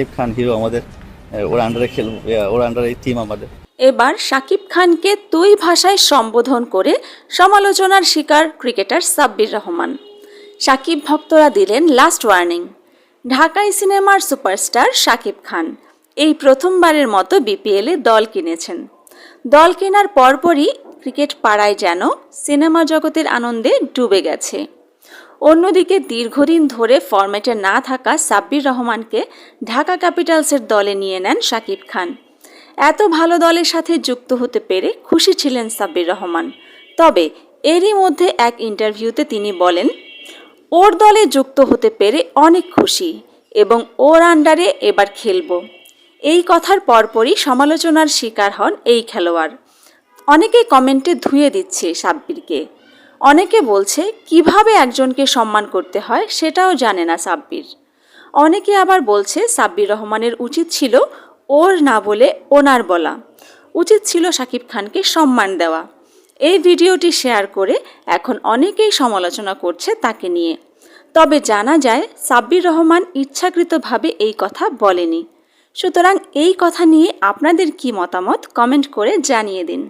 Shakib Khan hero আমাদের ওর আন্ডারে খেলব ওর আন্ডারে টিম আমাদের। এবার শাকিব খানকে তুই ভাষায় সম্বোধন করে সমালোচনার শিকার ক্রিকেটার সাব্বির রহমান। শাকিব ভক্তরা দিলেন লাস্ট ওয়ার্নিং ঢাকাই সিনেমার সুপারস্টার শাকিব খান। এই প্রথমবারের মতো বিপিএলে দল কিনেছেন। দল কেনার পরপরই ক্রিকেট পাড়ায় যেন সিনেমা জগতের আনন্দে ডুবে গেছে। অন্যদিকে দীর্ঘদিন ধরে ফরম্যাটে না থাকা সাব্বির রহমানকে ঢাকা ক্যাপিটালসের দলে নিয়ে নেন শাকিব খান। এত ভালো দলের সাথে যুক্ত হতে পেরে খুশি ছিলেন সাব্বির রহমান। তবে এরই মধ্যে এক ইন্টারভিউতে তিনি বলেন, ওর দলে যুক্ত হতে পেরে অনেক খুশি এবং ওর আন্ডারে এবার খেলব। এই কথার পরপরই সমালোচনার শিকার হন এই খেলোয়াড়। অনেকে কমেন্টে ধুয়ে দিচ্ছে সাব্বিরকে। অনেকে বলছে, কীভাবে একজনকে সম্মান করতে হয় সেটাও জানে না সাব্বির। অনেকে আবার বলছে, সাব্বির রহমানের উচিত ছিল ওর না বলে ওনার বলা। উচিত ছিল সাকিব খানকে সম্মান দেওয়া। এই ভিডিওটি শেয়ার করে এখন অনেকেই সমালোচনা করছে তাকে নিয়ে। তবে জানা যায়, সাব্বির রহমান ইচ্ছাকৃতভাবে এই কথা বলেনি। সুতরাং এই কথা নিয়ে আপনাদের কি মতামত, কমেন্ট করে জানিয়ে দিন।